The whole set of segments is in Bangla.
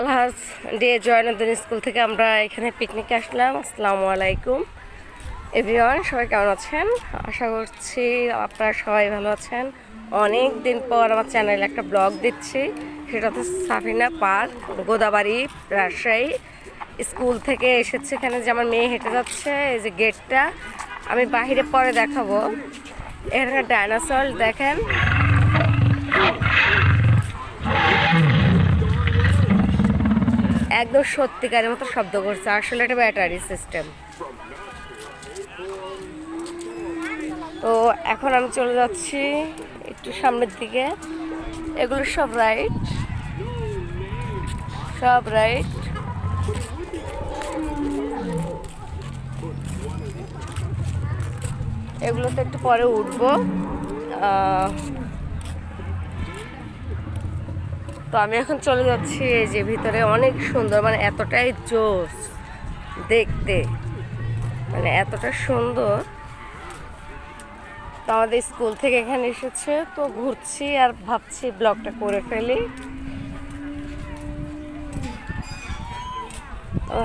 আলহাজ ডে জয়নন্দন স্কুল থেকে আমরা এখানে পিকনিকে আসলাম। আসসালামু আলাইকুম। এভরিওয়ান, সবাই কেমন আছেন? আশা করছি আপনারা সবাই ভালো আছেন। অনেক দিন পর আমার চ্যানেলে একটা ব্লগ দিচ্ছি। সেটা হচ্ছে সাফিনা পার্ক, গোদাবাড়ি, রাজশাহী। স্কুল থেকে এসেছে এখানে যে আমার মেয়ে হেঁটে যাচ্ছে, এই যে গেটটা আমি বাহিরে পরে দেখাবো। এখানে ডাইনোসর দেখেন। একদম সত্যিকারের মতো শব্দ করছে। আসলে এটা ব্যাটারি সিস্টেম তো এখন আমি চলে যাচ্ছি একটু সামনের দিকে। এগুলো সব রাইট সব রাইট এগুলোতে একটু পরে উঠবো। তো আমি এখন চলে যাচ্ছি এই যে ভিতরে অনেক সুন্দর মানে এতটাই জোস দেখতে মানে এতটা সুন্দর। তো আমাদের স্কুল থেকে এখানে এসেছে, তো ঘুরছি আর ভাবছি ব্লগটা করে ফেলি।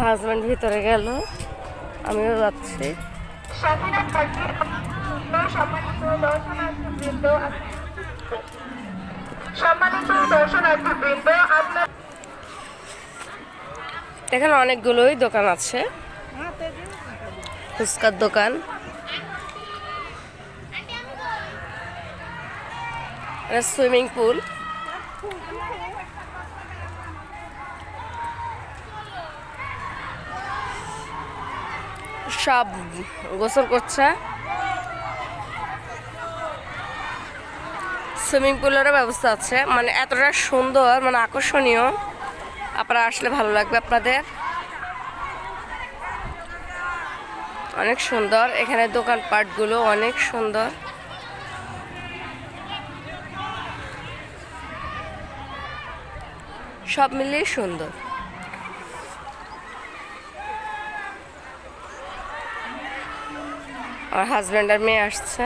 হাজব্যান্ড ভিতরে গেল, আমিও যাচ্ছি। সম্মানিত এখানে অনেকগুলোই দোকান আছে। ফুচকার দোকান। Swimming pool. সব গোসল করছে। সুইমিং পুলেরও ব্যবস্থা আছে। মানে এতটা সুন্দর মানে আকর্ষণীয়। আপনারা আসলে ভালো লাগবে আপনাদের। অনেক সুন্দর। এখানে দোকানপাটগুলো অনেক সুন্দর। সব মিলিয়ে সুন্দর। আমার হাজব্যান্ড আর মেয়ে আসছে।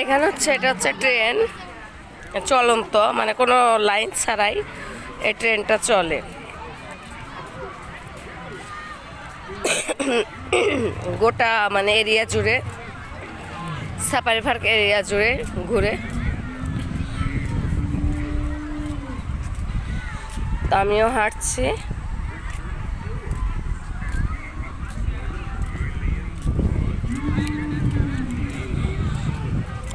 এখানে হচ্ছে, এটা হচ্ছে ট্রেন। চলন্ত মানে কোনো লাইন ছাড়াই এই ট্রেনটা চলে। গোটা মানে এরিয়া জুড়ে, সাফারি পার্ক এরিয়া জুড়ে ঘুরে। তো আমিও হাঁটছি।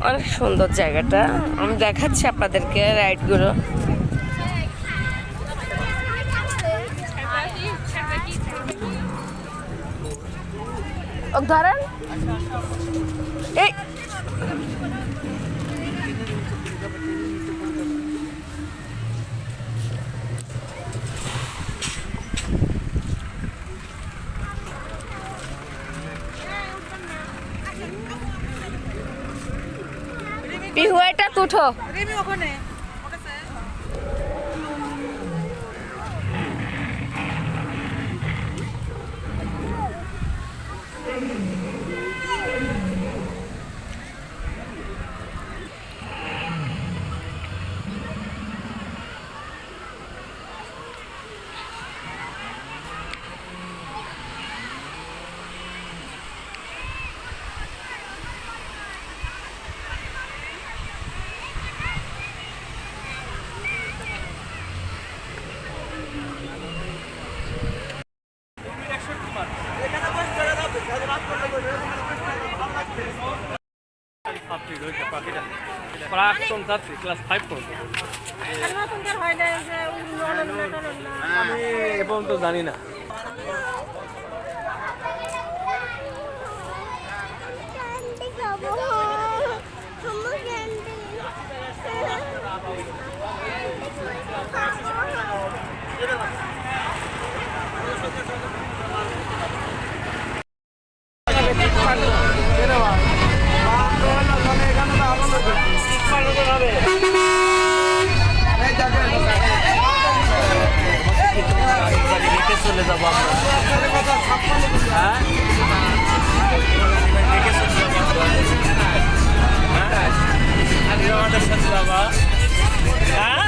অনেক সুন্দর জায়গাটা। আমি দেখাচ্ছি আপনাদেরকে রাইডগুলো। গুলো ধরেন। পিহু এটা তুঠো প্রাক্তন ছাত্রী ক্লাস ফাইভ পর্যন্ত আমি এ পর্যন্ত জানি না এই দেখেন আমাদের সাথে যাবা হ্যাঁ?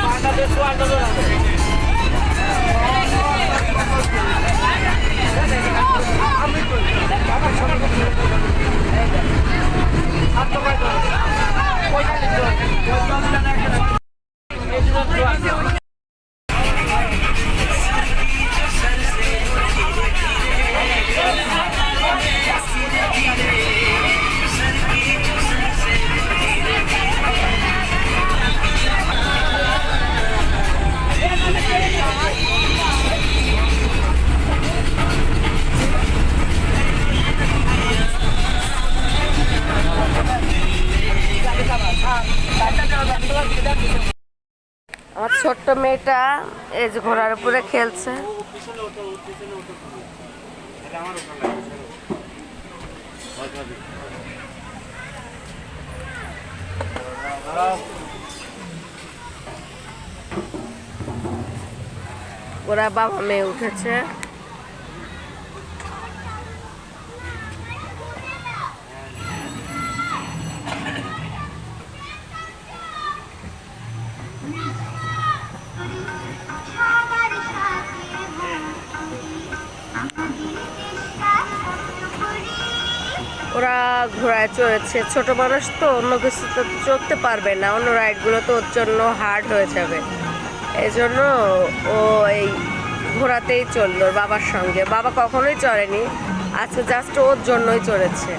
ছোট্ট মেয়েটা এই যে ঘোড়ার উপরে খেলছে। ওরা বাবা মেয়ে উঠেছে। ঘোড়ায় চড়েছে ছোট মানুষ তো অন্য কিছুতে চড়তে পারবে না। অন্য রাইডগুলো তো ওর জন্য হার্ড হয়ে যাবে। এই জন্য ও এই ঘোড়াতেই চলল বাবার সঙ্গে। বাবা কখনোই চড়েনি। আজকে জাস্ট ওর জন্যই চড়েছে।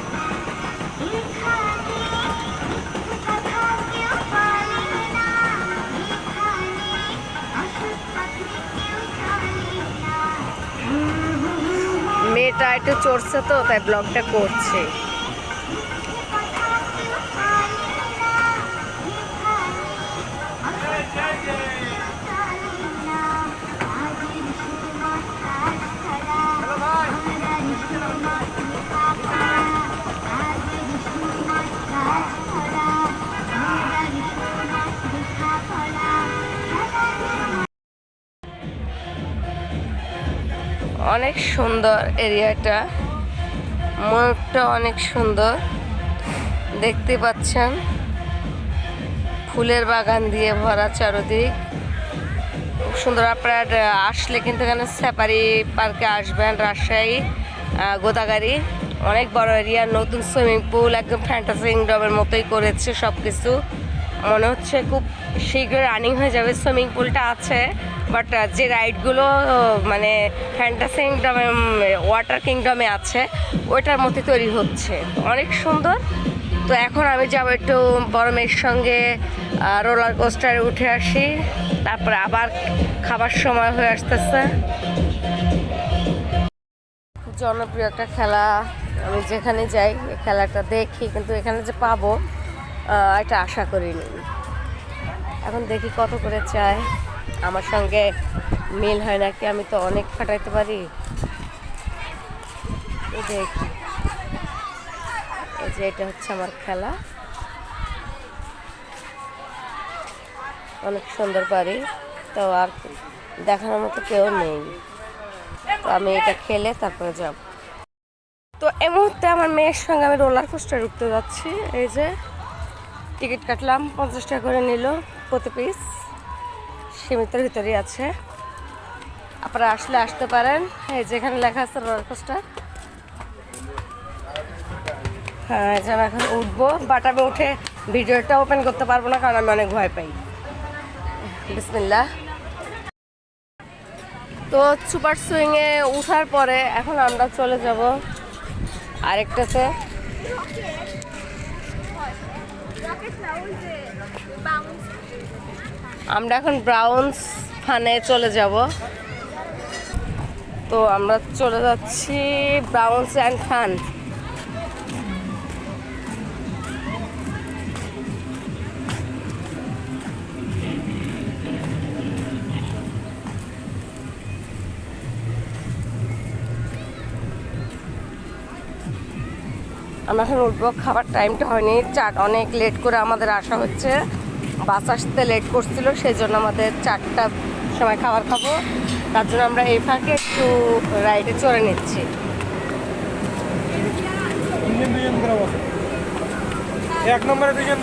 মেয়েটা একটু চড়ছে তো, তাই ব্লগটা করছে। সুন্দর এরিয়াটা। ময়ূরটা অনেক সুন্দর। দেখতে পাচ্ছেন? ফুলের বাগান দিয়ে ভরা চারদিক। খুব সুন্দর আপনারা আসলে কিন্তু এখানে স্যাপারি পার্কে আসবেন, রাজশাহী গোদাগাড়ি। অনেক বড় এরিয়া, নতুন সুইমিং পুল, একদম ফ্যান্টাসি ডবের মতোই করেছে সব কিছু মনে হচ্ছে খুব শীঘ্র রানিং হয়ে যাবে, সুইমিং পুলটা আছে। বাট যে রাইডগুলো মানে ফ্যান্টাসি কিংডমে ওয়াটার কিংডমে আছে, ওইটার মধ্যে তৈরি হচ্ছে। অনেক সুন্দর। তো এখন আমি যাব একটু বড় মেয়ের সঙ্গে রোলার কোস্টারে উঠে আসি। তারপরে আবার খাবার সময় হয়ে আসতেছে। জনপ্রিয় একটা খেলা। আমি যেখানে যাই খেলাটা দেখি, কিন্তু এখানে যে পাবো এটা আশা করিনি। এখন দেখি কত করে চায়। আমার সঙ্গে মিল হয় নাকি? আমি তো অনেক ফাটাইতে পারি। দেখি এই যে এটা হচ্ছে আমার খেলা। অনেক সুন্দর পারি তো আর দেখানোর মতো কেউ নেই। তো আমি এটা খেলে তারপরে যাব। তো এই মুহূর্তে আমার মেয়ের সঙ্গে আমি রোলার কোস্টার উঠতে যাচ্ছি। এই যে টিকিট কাটলাম, পঞ্চাশ টাকা করে নিল প্রতি পিস সীমিতের ভিতরেই আছে। আপনারা আসলে আসতে পারেন। এই যেখানে লেখা আছে রোলার হ্যাঁ এই যে আমি এখন উঠবো বাট আমি উঠে ভিডিওটা ওপেন করতে পারব না, কারণ আমি অনেক ভয় পাই। বিসমিল্লা তো সুপার সুইংয়ে উঠার পরে এখন আমরা চলে যাব আরেকটাতে। আমরা এখন ব্রাউন্স ফানে চলে যাব। তো আমরা চলে যাচ্ছি ব্রাউন্স অ্যান্ড ফান আমরা এখন উঠবো, খাবার টাইমটা হয়নি। চার, অনেক লেট করে আমাদের আসা হচ্ছে। বাস আসতে লেট করছিল সেই জন্য আমাদের চারটা সময় খাবার খাব। তার জন্য আমরা এই ফাঁকে একটু রাইডে চড়ে নিচ্ছি। এক নম্বরে দুজন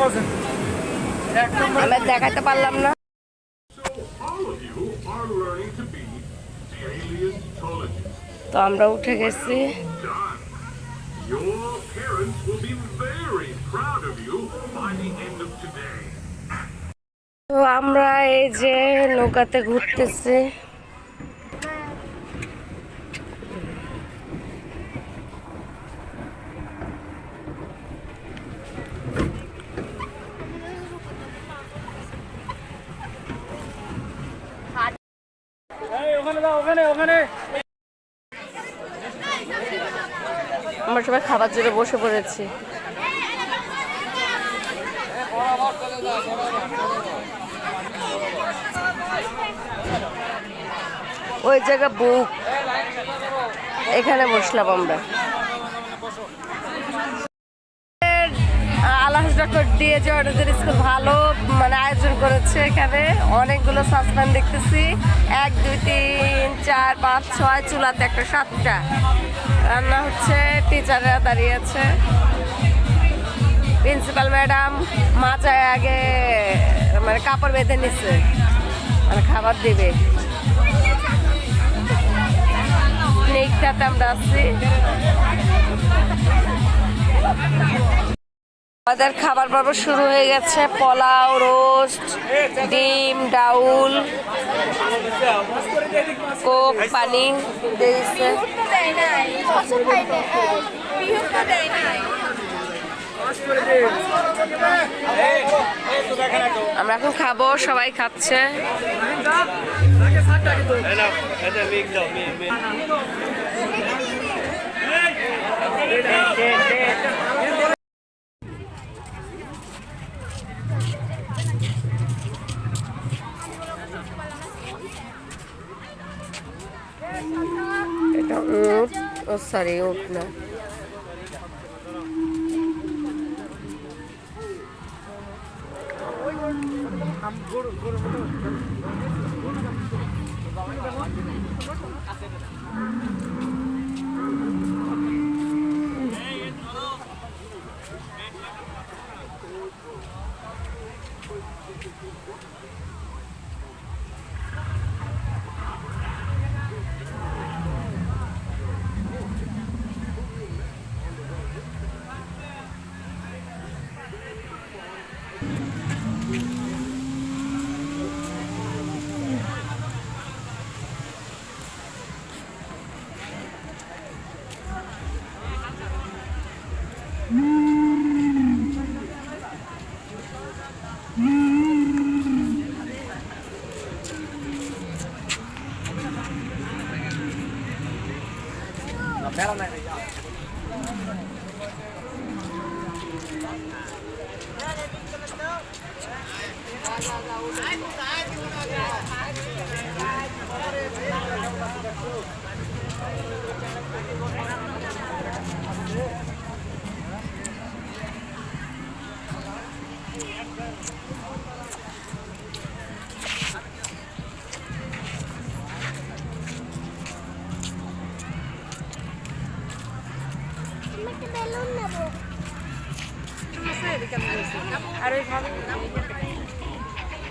দেখাতে পারলাম না. তো আমরা উঠে গেছি। তো আমরা এই যে নৌকাতে ঘুরতেছি। আমরা সবাই খাবার জন্য বসে পড়েছি। ওই জায়গা বুক এখানে বসলাম আমরা। আলাস ভালো মানে আয়োজন করেছে এখানে। অনেকগুলো এক, দুই, তিন, চার, পাঁচ, ছয়, চুলাতে একটা সাতটা। রান্না হচ্ছে দাঁড়িয়ে আছে। প্রিন্সিপাল ম্যাডাম মাচায় আগে মানে কাপড় বেঁধে নিচ্ছে মানে খাবার দিবে। আমাদের খাবার পর্ব শুরু হয়ে গেছে। পোলাও রোস্ট ডিম ডাউল কোক পানি দিয়েছে আমরা এখন খাব সবাই খাচ্ছে। এটা উট ও সরি উট না। গরু গরু তো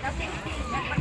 แล้วสิ่งที่ดีนะคะ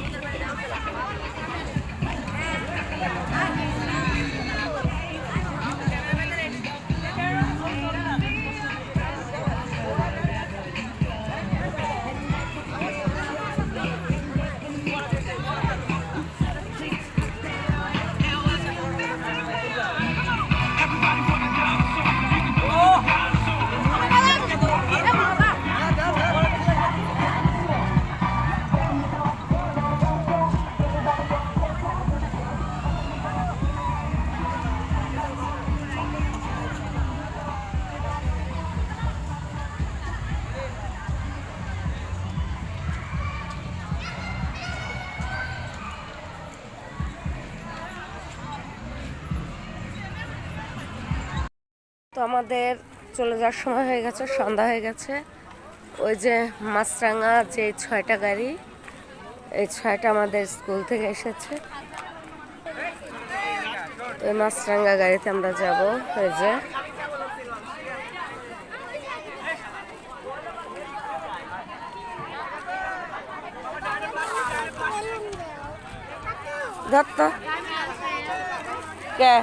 আমাদের চলে যাওয়ার সময় হয়ে গেছে, সন্ধ্যা হয়ে গেছে। ওই যে মাছরাঙা যে ছয়টা গাড়ি, এই ছয়টা আমাদের স্কুল থেকে এসেছে। ওই মাছরাঙ্গা গাড়িতে আমরা যাব ওই যে। দত্ত? কে?